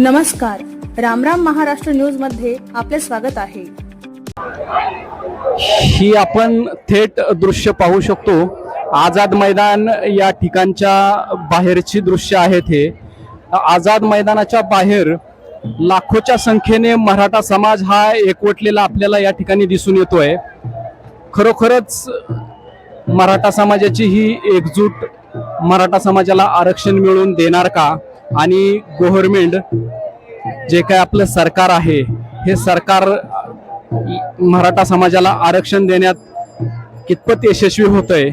नमस्कार. रामराम महाराष्ट्र न्यूजमध्ये आपले स्वागत आहे. ही आपण थेट दृश्य पाहू शकतो. आझाद मैदान या ठिकाणच्या बाहेरची दृश्य आहेत हे. आझाद मैदानाच्या बाहेर लाखोच्या संख्येने मराठा समाज हा एकवटलेला आपल्याला या ठिकाणी दिसून येतोय. खरोखरच मराठा समाजाची ही एकजूट मराठा समाजाला आरक्षण मिळवून देणार का? आणि गव्हर्मेंट जे काय आपलं सरकार आहे हे सरकार मराठा समाजाला आरक्षण देण्यात कितपत यशस्वी होतंय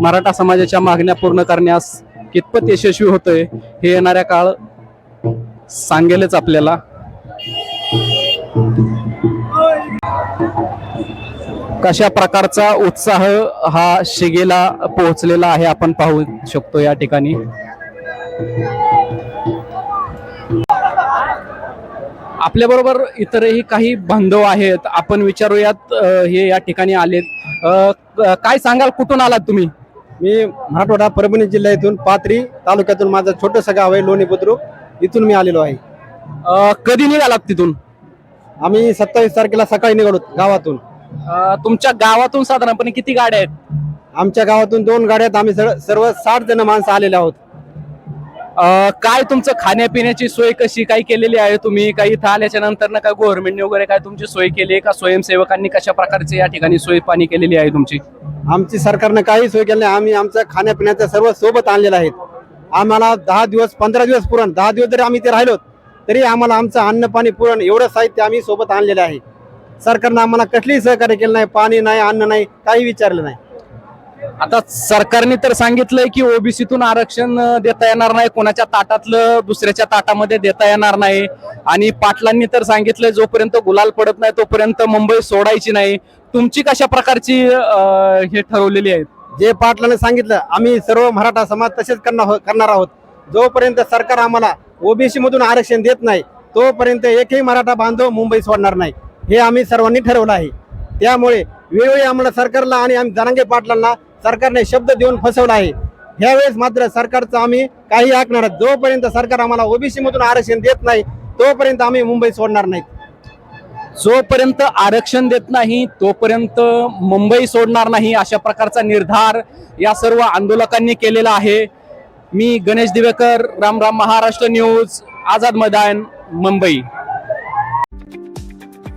मराठा समाजाच्या मागण्या पूर्ण करण्यास कितपत यशस्वी होतंय हे येणाऱ्या काळ सांगेलच आपल्याला. कशा प्रकारचा उत्साह हा शिगेला पोहोचलेला आहे आपण पाहू शकतो या ठिकाणी. आपल्या बरोबर इतरही काही बांधव आहेत. आपण विचारूयात हे या ठिकाणी आलेत क- काय सांगाल? कुठून आलात तुम्ही? मी मराठवाडा परभणी जिल्ह्यातून पाथरी तालुक्यातून माझं छोटंसं गाव आहे लोणी बुद्रुक. इथून मी आलेलो आहे. कधी निघालात तिथून? आम्ही सत्तावीस तारखेला सकाळी निघालो गावातून. तुमच्या गावातून साधारणपणे किती गाड्या आहेत? आमच्या गावातून दोन गाड्यात आम्ही सर्व साठ जण माणसं आलेले आहोत. काय तुमचं खाण्यापिण्याची सोय कशी? काय केलेली आहे तुम्ही? काही इथं आल्याच्यानंतर ना काय गव्हर्नमेंटने वगैरे काय तुमची सोय केली आहे का? स्वयंसेवकांनी कशा प्रकारची या ठिकाणी सोय पाणी केलेली आहे तुमची? आमची सरकारनं काही सोय केली नाही. आम्ही आमचं खाण्यापिण्याचं सर्व सोबत आणलेलं आहेत. आम्हाला दहा दिवस पंधरा दिवस पुरण दहा दिवस जरी आम्ही ते राहिलो तरी आम्हाला आमचं अन्न पाणी पुरण एवढं साहित्य आम्ही सोबत आणलेलं आहे. सरकारनं आम्हाला कसलीही सहकार्य केलं नाही. पाणी नाही अन्न नाही काही विचारलं नाही. आता सरकारने तर सांगितलंय की ओबीसीतून आरक्षण देता येणार नाही. कोणाच्या ताटातलं दुसऱ्याच्या ताटामध्ये देता येणार नाही. आणि पाटलांनी तर सांगितलंय जोपर्यंत गुलाल पडत नाही तोपर्यंत मुंबई सोडायची नाही. तुमची कशा प्रकारची हे ठरवलेली आहे जे पाटलाने सांगितलं आम्ही सर्व मराठा समाज तसेच करणार करणार आहोत. जोपर्यंत सरकार आम्हाला ओबीसी मधून आरक्षण देत नाही तोपर्यंत एकही मराठा बांधव मुंबई सोडणार नाही. हे आम्ही सर्वांनी ठरवलं आहे. त्यामुळे वेळोवेळी आम्हाला सरकारला आणि आम्ही जनांगे पाटलांना सरकारने शब्द देऊन फसवला आहे. ह्यावेळेस मात्र सरकारचं आम्ही काही ऐकणार जोपर्यंत सरकार आम्हाला ओबीसी मधून आरक्षण देत नाही तोपर्यंत आम्ही मुंबई सोडणार नाही जोपर्यंत आरक्षण देत नाही तोपर्यंत मुंबई सोडणार नाही अशा प्रकारचा निर्धार या सर्व आंदोलकांनी केलेला आहे. मी गणेश दिवेकर राम राम महाराष्ट्र न्यूज आझाद मैदान मुंबई.